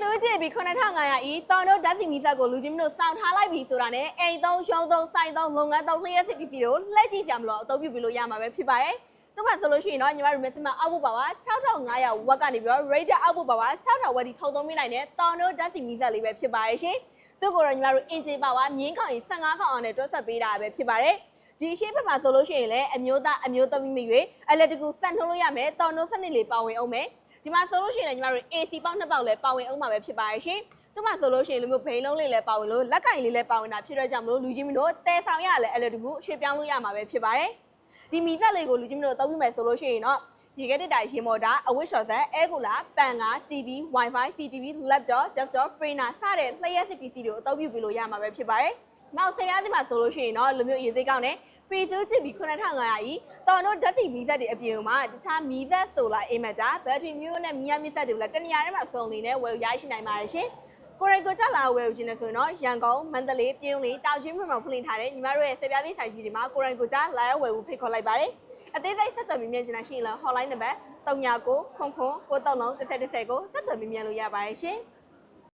ဆိုကြည့်ပြီး9500ဤတော်တို့ဓာတ်စီမီဆက်ကိုလူချင်းမတို့စောင့်ထားလိုက်ပြီဆိုတာနဲ့အိမ်သုံးရှုံးသုံးစိုက်သုံးလုပ်ငန်းသုံးလျှက်စစ်ပစ္စည်းတွေကိုလှည့်ကြည့်ကြမလို့အသုံးပြုပြီးလို့ရမှာပဲဖြစ်ပါတယ်။သူမှဆိုလို့ရှိရင်တော့ညီမတို့ maximum အောက်ဖို့ပါပါ6500ဝက်ကနေပြီးတော့ rate အောက်ဖို့ပါပါ6000ဝက်ဒီထုတ်သုံးမိနိုင်တဲ့တော်တို့ဓာတ်စီမီဆက်လေးပဲဖြစ်ပါတယ်ရှင်။သူ့ကိုတော့ညီမတို့ in ကြေပါပါမြင်းခေါင်ရင်15ခေါင်အောင်နဲ့တွက်ဆက်ပေးတာပဲဖြစ်ပါတယ်။ဒီအရှိဖက်မှာဆိုလို့ရှိရင်လည်းအမျိုးသားအမျိုးသမီးမျိုးအလက်တကူစက်နှုံးလို့ရမယ်တော်တို့စနစ်လေးပါဝင်အောင်မယ်။ ဒီမှာဆိုလို့ရှိရင်လည်းညီမတို့ AC ပေါက်နှစ်ပေါက်လည်းပါဝင်အောင်မှာပဲဖြစ်ပါတယ်ရှင်။သူမှဆိုလို့ရှိရင်လူမျိုးဘိန်းလုံးလေးလည်းပါဝင်လို့လက်ကင်လေးလည်းပါဝင်တာဖြစ်တော့ကြောင့်မလို့လူချင်းမတို့တဲဆောင်ရလည်းအလက်တကူရွှေ့ပြောင်းလို့ရမှာပဲဖြစ်ပါတယ်။ဒီမီသက်လေးကိုလူချင်းမတို့သုံးပြီးမယ်ဆိုလို့ရှိရင်တော့ ဒီကတက်တိုင်ရေမော်တာအဝတ်ရှော့ဆက်အဲကူလာပန်ကာ TV Wi-Fi CTV laptop desktop printer စတဲ့လျှက်စစ်ပစ္စည်းတွေကိုအသုံးပြုပြီးလို့ရမှာပဲဖြစ်ပါတယ်။မောက်ဆယ်ပြားစီမှာဆိုလို့ရှိရင်တော့လူမျိုးအရေးသေးကောင်းတဲ့ free zoo ချစ်ပြီး9500ဤတော်တို့ဓာတ်စီမီဆက်တွေအပြင်မှာတခြားမီသက်ဆိုလာအိမ်မက်တာဘက်ထရီမျိုးနဲ့မီယာမီဆက်တွေလည်းတနေရာထဲမှာစုံနေနဲ့ဝယ်ရရှိနိုင်ပါတယ်ရှင်။ကိုရိုက်ကိုကြလာဝယ်ယူခြင်းနဲ့ဆိုရင်တော့ရန်ကုန်မန္တလေးပြုံးလေးတောင်ချင်းမြို့မှာဖွင့်လှစ်ထားတဲ့ညီမတို့ရဲ့ဆယ်ပြားသေးဆိုင်ကြီးတွေမှာကိုရိုက်ကိုကြလာရောက်ဝယ်ယူဖိတ်ခေါ်လိုက်ပါတယ်။ အသေးစိတ်ဆက်သွယ်မြင်မြန်ချင်တာရှိရင်လည်း hotline နံပါတ်39ခုခုခု933010ကိုဆက်သွယ်မြင်မြန်လို့ရပါတယ်ရှင်။